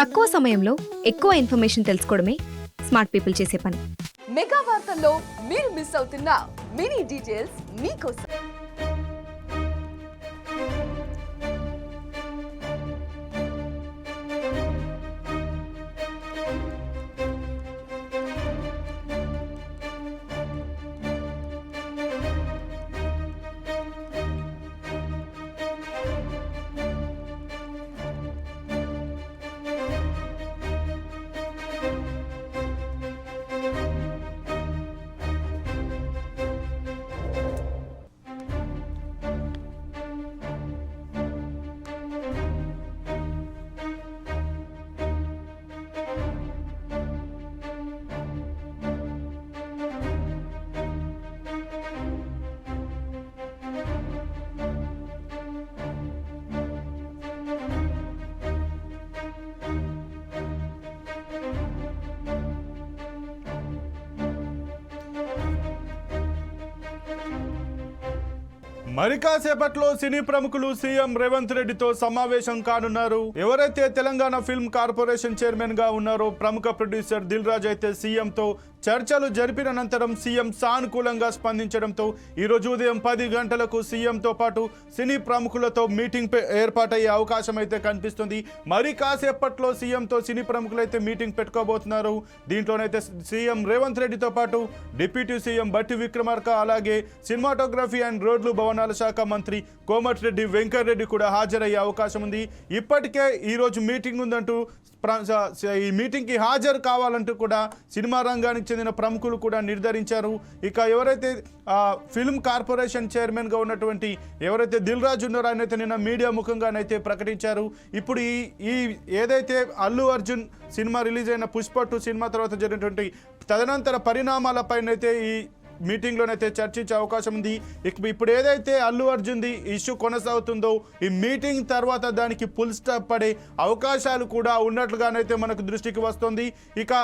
తక్కువ సమయంలో ఎక్కువ ఇన్ఫర్మేషన్ తెలుసుకోవడమే స్మార్ట్ పీపుల్ చేసే పని. మెగా వార్తల్లో మీరు మిస్ అవుతున్న మినీ డీటెయిల్స్ మీకోసం. మరి కాసేపట్లో సినీ ప్రముఖులు సీఎం రేవంత్ రెడ్డితో సమావేశం కానున్నారు. ఎవరైతే తెలంగాణ ఫిల్మ్ కార్పొరేషన్ చైర్మన్గా ఉన్నారో ప్రముఖ ప్రొడ్యూసర్ దిల్ రాజ్ అయితే సీఎంతో చర్చలు జరిపిన అనంతరం సీఎం సానుకూలంగా స్పందించడంతో ఈరోజు ఉదయం పది గంటలకు సీఎంతో పాటు సినీ ప్రముఖులతో మీటింగ్ ఏర్పాటయ్యే అవకాశం అయితే కనిపిస్తుంది. మరి కాసేపట్లో సీఎంతో సినీ ప్రముఖులు అయితే మీటింగ్ పెట్టుకోబోతున్నారు. దీంట్లోనైతే సీఎం రేవంత్ రెడ్డితో పాటు డిప్యూటీ సీఎం బట్టి విక్రమార్క అలాగే సినిమాటోగ్రఫీ అండ్ రోడ్లు భవనాల శాఖ మంత్రి కోమటిరెడ్డి వెంకటరెడ్డి కూడా హాజరయ్యే అవకాశం ఉంది ఇప్పటికే ఈరోజు మీటింగ్ ఉందంటూ ఈ మీటింగ్కి హాజరు కావాలంటూ కూడా సినిమా రంగానికి చెందిన ప్రముఖులు కూడా నిర్ధారించారు. ఇక ఎవరైతే ఫిల్మ్ కార్పొరేషన్ చైర్మన్గా ఉన్నటువంటి ఎవరైతే దిల్ రాజు ఉన్నారో ఆయన నిన్న మీడియా ముఖంగానైతే ప్రకటించారు. ఇప్పుడు ఈ ఈ ఏదైతే అల్లు అర్జున్ సినిమా రిలీజ్ అయిన పుష్ప టూ సినిమా తర్వాత జరిగినటువంటి తదనంతర పరిణామాలపైనైతే ఈ మీటింగ్లోనైతే చర్చించే అవకాశం ఉంది. ఇక ఇప్పుడు ఏదైతే అల్లు అర్జున్ది ఇష్యూ కొనసాగుతుందో ఈ మీటింగ్ తర్వాత దానికి ఫుల్ స్టాప్ పడే అవకాశాలు కూడా ఉన్నట్లుగానైతే మనకు దృష్టికి వస్తుంది. ఇక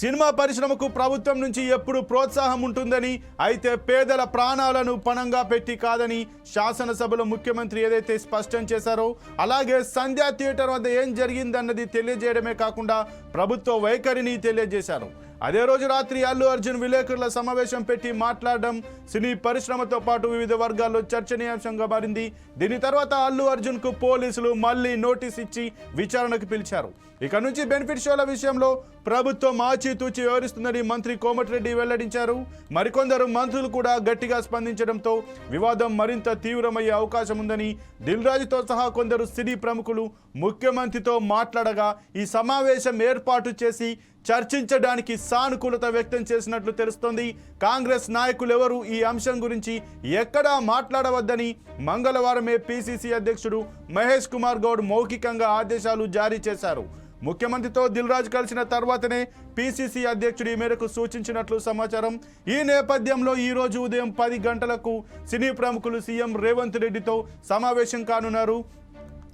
సినిమా పరిశ్రమకు ప్రభుత్వం నుంచి ఎప్పుడు ప్రోత్సాహం ఉంటుందని అయితే పేదల ప్రాణాలను పణంగా పెట్టి కాదని శాసనసభలో ముఖ్యమంత్రి ఏదైతే స్పష్టం చేశారో అలాగే సంధ్యా థియేటర్ వద్ద ఏం జరిగిందన్నది తెలియజేయడమే కాకుండా ప్రభుత్వ వైఖరిని తెలియజేశారు. అదే రోజు రాత్రి అల్లు అర్జున్ విలేకరుల సమావేశం పెట్టి మాట్లాడడం సినీ పరిశ్రమతో పాటు వివిధ వర్గాల్లో చర్చనీయాంశంగా మారింది. దీని తర్వాత అల్లు అర్జున్కు పోలీసులు మళ్ళీ నోటీస్ ఇచ్చి విచారణకు పిలిచారు. ఇక నుంచి బెనిఫిట్ షోల విషయంలో ప్రభుత్వం ఆచితూచి వ్యవహరిస్తుందని మంత్రి కోమటిరెడ్డి వెల్లడించారు. మరికొందరు మంత్రులు కూడా గట్టిగా స్పందించడంతో వివాదం మరింత తీవ్రమయ్యే అవకాశం ఉందని దిల్ రాజుతో సహా కొందరు సినీ ప్రముఖులు ముఖ్యమంత్రితో మాట్లాడగా ఈ సమావేశం ఏర్పాటు చేసి చర్చించడానికి సానుకూలత వ్యక్తం చేసినట్లు తెలుస్తోంది. కాంగ్రెస్ నాయకులు ఎవరు ఈ అంశం గురించి ఎక్కడా మాట్లాడవద్దని మంగళవారమే పిసిసి అధ్యక్షుడు మహేష్ కుమార్ గౌడ్ మౌఖికంగా ఆదేశాలు జారీ చేశారు. ముఖ్యమంత్రితో దిల్ రాజు కలిసిన తర్వాతనే పిసిసి అధ్యక్షుడు ఈ మేరకు సూచించినట్లు సమాచారం. ఈ నేపథ్యంలో ఈ రోజు ఉదయం పది గంటలకు సినీ ప్రముఖులు సీఎం రేవంత్ రెడ్డితో సమావేశం కానున్నారు.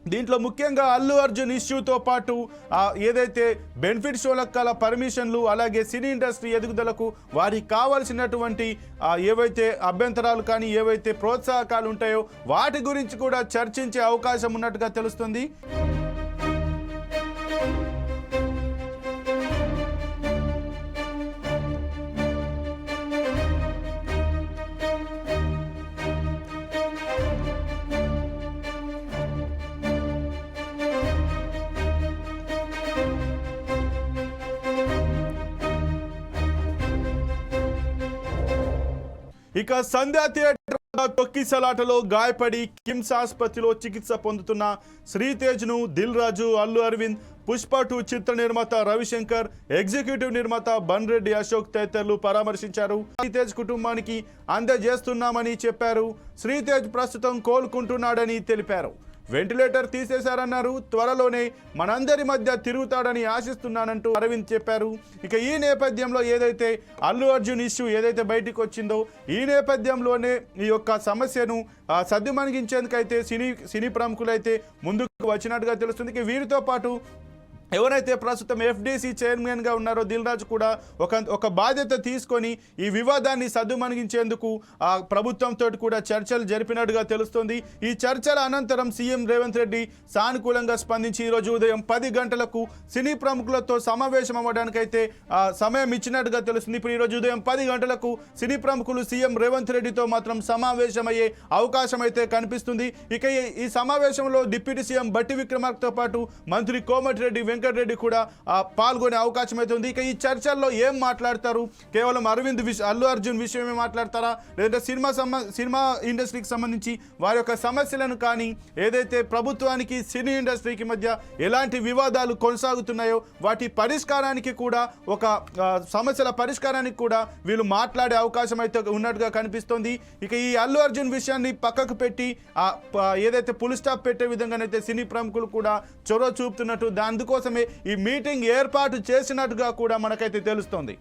దీంట్లో ముఖ్యంగా అల్లు అర్జున్ ఇష్యూతో పాటు ఏదైతే బెనిఫిట్ షోలకు గల పర్మిషన్లు అలాగే సినీ ఇండస్ట్రీ ఎదుగుదలకు వారికి కావాల్సినటువంటి ఏవైతే అభ్యంతరాలు కానీ ఏవైతే ప్రోత్సాహకాలు ఉంటాయో వాటి గురించి కూడా చర్చించే అవకాశం ఉన్నట్టుగా తెలుస్తుంది. ఇక సంధ్యా థియేటర్ తొక్కిసలాటలో గాయపడి కిమ్స్ ఆసుపత్రిలో చికిత్స పొందుతున్న శ్రీతేజ్ను దిల్ రాజు అల్లు అరవింద్ పుష్ప టూ చిత్ర నిర్మాత రవిశంకర్ ఎగ్జిక్యూటివ్ నిర్మాత బన్రెడ్డి అశోక్ తదితరులు పరామర్శించారు. శ్రీతేజ్ కుటుంబానికి అందజేస్తున్నామని చెప్పారు. శ్రీతేజ్ ప్రస్తుతం కోలుకుంటున్నాడని తెలిపారు. వెంటిలేటర్ తీసేశారన్నారు. త్వరలోనే మనందరి మధ్య తిరుగుతాడని ఆశిస్తున్నానంటూ అరవింద్ చెప్పారు. ఇక ఈ నేపథ్యంలో ఏదైతే అల్లు అర్జున్ ఇష్యూ ఏదైతే బయటికి వచ్చిందో ఈ నేపథ్యంలోనే ఈ యొక్క సమస్యను ఆ, సద్దుమణిగించేందుకైతే సినీ సినీ ప్రముఖులైతే ముందుకు వచ్చినట్టుగా తెలుస్తుంది. ఇక వీరితో పాటు ఎవరైతే ప్రస్తుతం ఎఫ్డీసీ చైర్మన్గా ఉన్నారో దిల్రాజు కూడా ఒక ఒక బాధ్యత తీసుకొని ఈ వివాదాన్ని సద్దుమణిగించేందుకు ఆ ప్రభుత్వంతో కూడా చర్చలు జరిపినట్టుగా తెలుస్తుంది. ఈ చర్చల అనంతరం సీఎం రేవంత్ రెడ్డి సానుకూలంగా స్పందించి ఈరోజు ఉదయం పది గంటలకు సినీ ప్రముఖులతో సమావేశం అవ్వడానికైతే సమయం ఇచ్చినట్టుగా తెలుస్తుంది. ఇప్పుడు ఈరోజు ఉదయం పది గంటలకు సినీ ప్రముఖులు సీఎం రేవంత్ రెడ్డితో మాత్రం సమావేశమయ్యే అవకాశం అయితే కనిపిస్తుంది. ఇక ఈ- సమావేశంలో డిప్యూటీ సీఎం బట్టి విక్రమార్కతో పాటు మంత్రి కోమటిరెడ్డి వెంకటరెడ్డి కూడా పాల్గొనే అవకాశం అయితే ఉంది. ఇక ఈ చర్చల్లో ఏం మాట్లాడతారు? కేవలం అరవింద్ విష అల్లు అర్జున్ విషయమే మాట్లాడతారా? లేదంటే సినిమా సంబ సినిమా ఇండస్ట్రీకి సంబంధించి వారి యొక్క సమస్యలను కానీ ఏదైతే ప్రభుత్వానికి సినీ ఇండస్ట్రీకి మధ్య ఎలాంటి వివాదాలు కొనసాగుతున్నాయో వాటి పరిష్కారానికి కూడా ఒక సమస్యల పరిష్కారానికి కూడా వీళ్ళు మాట్లాడే అవకాశం అయితే ఉన్నట్టుగా కనిపిస్తోంది. ఇక ఈ అల్లు అర్జున్ విషయాన్ని పక్కకు పెట్టి ఏదైతే పులి స్టాప్ పెట్టే విధంగానైతే సినీ ప్రముఖులు కూడా చొరవ చూపుతున్నట్టు కోసమే ఈ మీటింగ్ ఏర్పాటు చేసినట్టుగా కూడా మనకైతే తెలుస్తోంది.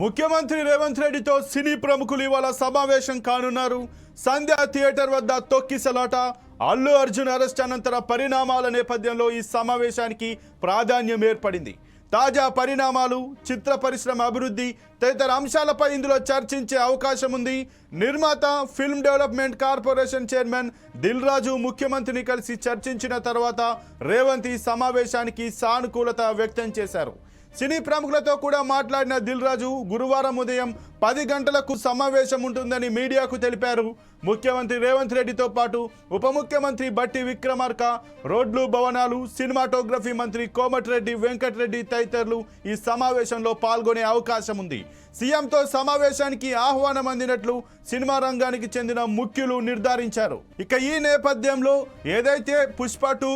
ముఖ్యమంత్రి రేవంత్ రెడ్డితో సినీ ప్రముఖులు ఇవాళ సమావేశం కానున్నారు. సంధ్యా థియేటర్ వద్ద తొక్కిసలాట అల్లు అర్జున్ అరెస్ట్ అనంతర పరిణామాల నేపథ్యంలో ఈ సమావేశానికి ప్రాధాన్యం ఏర్పడింది. తాజా పరిణామాలు చిత్ర పరిశ్రమ అభివృద్ధి తదితర అంశాలపై ఇందులో చర్చించే అవకాశం ఉంది. నిర్మాత film development corporation chairman Dil Raju ముఖ్యమంత్రిని కలిసి చర్చించిన తర్వాత రేవంత్ ఈ సమావేశానికి సానుకూలత వ్యక్తం చేశారు. సినీ ప్రముఖులతో కూడా మాట్లాడిన దిల్ రాజు గురువారం ఉదయం పది గంటలకు సమావేశం ఉంటుందని మీడియాకు తెలిపారు. ముఖ్యమంత్రి రేవంత్ రెడ్డితో పాటు ఉప ముఖ్యమంత్రి బట్టి విక్రమార్క రోడ్లు భవనాలు సినిమాటోగ్రఫీ మంత్రి కోమటిరెడ్డి వెంకటరెడ్డి తదితరులు ఈ సమావేశంలో పాల్గొనే అవకాశం ఉంది. సీఎంతో సమావేశానికి ఆహ్వానం అందినట్లు సినిమా రంగానికి చెందిన ముఖ్యులు నిర్ధారించారు. ఇక ఈ నేపథ్యంలో ఏదైతే పుష్ప టూ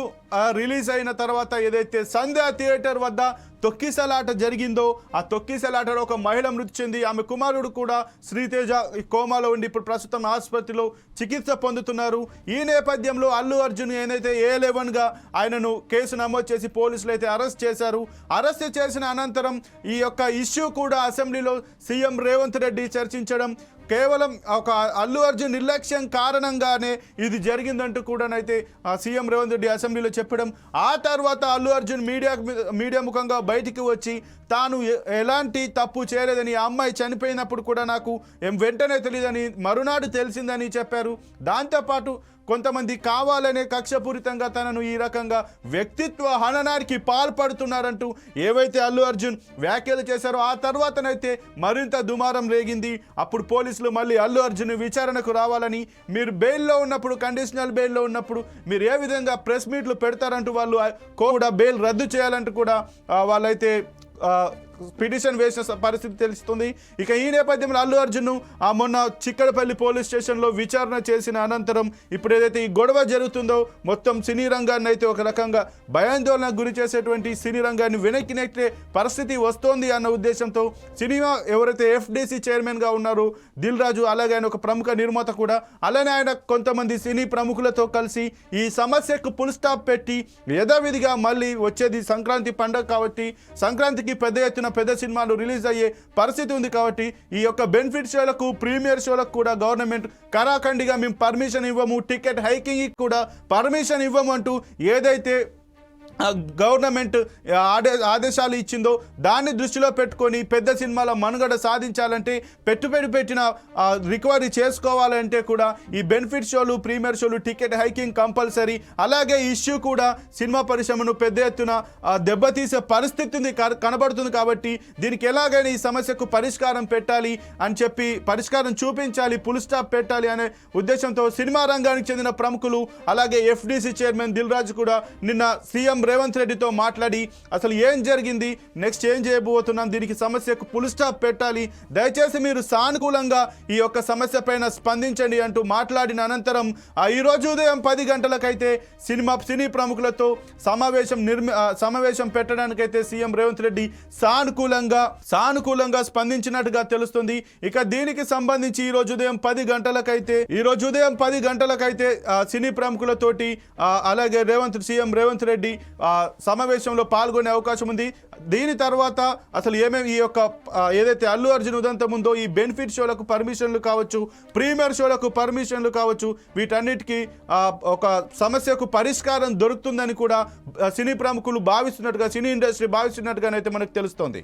రిలీజ్ అయిన తర్వాత ఏదైతే సంధ్యా థియేటర్ వద్ద తొక్కిసలాట జరిగిందో ఆ తొక్కిసలాటలో ఒక మహిళ మృతి చెంది ఆమె కుమారుడు కూడా శ్రీతేజ ఈ కోమాలో ఉండి ఇప్పుడు ప్రస్తుతం ఆసుపత్రిలో చికిత్స పొందుతున్నారు. ఈ నేపథ్యంలో అల్లు అర్జున్ ఏదైతే ఏ లెవెన్గా ఆయనను కేసు నమోదు చేసి పోలీసులు అయితే అరెస్ట్ చేశారు. అరెస్ట్ చేసిన అనంతరం ఈ యొక్క ఇష్యూ కూడా అసెంబ్లీలో సీఎం రేవంత్ రెడ్డి చర్చించడం కేవలం ఒక అల్లు అర్జున్ నిర్లక్ష్యం కారణంగానే ఇది జరిగిందంటూ కూడానైతే ఆ సీఎం రేవంత్ రెడ్డి అసెంబ్లీలో చెప్పడం. ఆ తర్వాత అల్లు అర్జున్ మీడియా మీడియా ముఖంగా బయటికి వచ్చి తాను ఎలాంటి తప్పు చేయలేదని ఆ అమ్మాయి చనిపోయినప్పుడు కూడా నాకు ఏం వెంటనే తెలియదని మరునాడు తెలిసిందని చెప్పారు. దాంతోపాటు కొంతమంది కావాలనే కక్షపూరితంగా తనను ఈ రకంగా వ్యక్తిత్వ హననానికి పాల్పడుతున్నారంటూ ఏవైతే అల్లు అర్జున్ వ్యాఖ్యలు చేశారో ఆ తర్వాతనైతే మరింత దుమారం రేగింది. అప్పుడు పోలీసులు మళ్ళీ అల్లు అర్జున్ విచారణకు రావాలని మీరు బెయిల్లో ఉన్నప్పుడు కండిషనల్ బెయిల్లో ఉన్నప్పుడు మీరు ఏ విధంగా ప్రెస్ మీట్లు పెడతారంటూ వాళ్ళు కూడా బెయిల్ రద్దు చేయాలంటూ కూడా వాళ్ళైతే పిటిషన్ వేసిన పరిస్థితి తెలుస్తుంది. ఇక ఈ నేపథ్యంలో అల్లు అర్జున్ ఆ మొన్న చిక్కడపల్లి పోలీస్ స్టేషన్లో విచారణ చేసిన అనంతరం ఇప్పుడు ఏదైతే ఈ గొడవ జరుగుతుందో మొత్తం సినీ రంగాన్ని అయితే ఒక రకంగా భయాందోళనకు గురి చేసేటువంటి సినీ రంగాన్ని వెనక్కి నెట్టే పరిస్థితి వస్తోంది అన్న ఉద్దేశంతో సినిమా ఎవరైతే ఎఫ్డిసి చైర్మన్గా ఉన్నారో దిల్ రాజు అలాగే ఆయన ఒక ప్రముఖ నిర్మాత కూడా అలానే ఆయన కొంతమంది సినీ ప్రముఖులతో కలిసి ఈ సమస్యకు పుల్ స్టాప్ పెట్టి యథావిధిగా మళ్ళీ వచ్చేది సంక్రాంతి పండుగ కాబట్టి సంక్రాంతికి పెద్ద ఎత్తున పెద్ద సినిమాలు రిలీజ్ అయ్యే పరిస్థితి ఉంది కాబట్టి ఈ యొక్క బెనిఫిట్ షోలకు ప్రీమియర్ షోలకు కూడా గవర్నమెంట్ కరాఖండిగా మేము పర్మిషన్ ఇవ్వము టికెట్ హైకింగ్ కూడా పర్మిషన్ ఇవ్వము అంటూ ఏదైతే గవర్నమెంట్ ఆదే ఆదేశాలు ఇచ్చిందో దాన్ని దృష్టిలో పెట్టుకొని పెద్ద సినిమాల మనుగడ సాధించాలంటే పెట్టుబడి పెట్టిన రికవరీ చేసుకోవాలంటే కూడా ఈ బెనిఫిట్ షోలు ప్రీమియర్ షోలు టికెట్ హైకింగ్ కంపల్సరీ. అలాగే ఇష్యూ కూడా సినిమా పరిశ్రమను పెద్ద ఎత్తున దెబ్బతీసే పరిస్థితి ఉంది కనబడుతుంది కాబట్టి దీనికి ఎలాగైనా ఈ సమస్యకు పరిష్కారం పెట్టాలి అని చెప్పి పరిష్కారం చూపించాలి పుల్ స్టాప్ పెట్టాలి అనే ఉద్దేశంతో సినిమా రంగానికి చెందిన ప్రముఖులు అలాగే ఎఫ్డీసీ చైర్మన్ దిల్ రాజు కూడా నిన్న సీఎం రేవంత్ రెడ్డితో మాట్లాడి అసలు ఏం జరిగింది? నెక్స్ట్ ఏం చేయబోతున్నాం? దీనికి సమస్యకు పుల్ స్టాప్ పెట్టాలి. దయచేసి మీరు సానుకూలంగా ఈ యొక్క సమస్య పైన స్పందించండి అంటూ మాట్లాడిన అనంతరం ఈ రోజు ఉదయం పది గంటలకైతే సినిమా సినీ ప్రముఖులతో సమావేశం నిర్మి సమావేశం పెట్టడానికైతే సీఎం రేవంత్ రెడ్డి సానుకూలంగా సానుకూలంగా స్పందించినట్టుగా తెలుస్తుంది. ఇక దీనికి సంబంధించి ఈ రోజు ఉదయం పది గంటలకైతే ఈ రోజు ఉదయం పది గంటలకైతే సినీ ప్రముఖులతోటి అలాగే రేవంత్ సీఎం రేవంత్ రెడ్డి సమావేశంలో పాల్గొనే అవకాశం ఉంది. దీని తర్వాత అసలు ఏమేమి ఈ యొక్క ఏదైతే అల్లు అర్జున్ ఉదంతం ఉందో ఈ బెనిఫిట్ షోలకు పర్మిషన్లు కావచ్చు ప్రీమియర్ షోలకు పర్మిషన్లు కావచ్చు వీటన్నిటికీ ఒక సమస్యకు పరిష్కారం దొరుకుతుందని కూడా సినీ ప్రముఖులు భావిస్తున్నట్టుగా సినీ ఇండస్ట్రీ భావిస్తున్నట్టుగానైతే మనకు తెలుస్తోంది.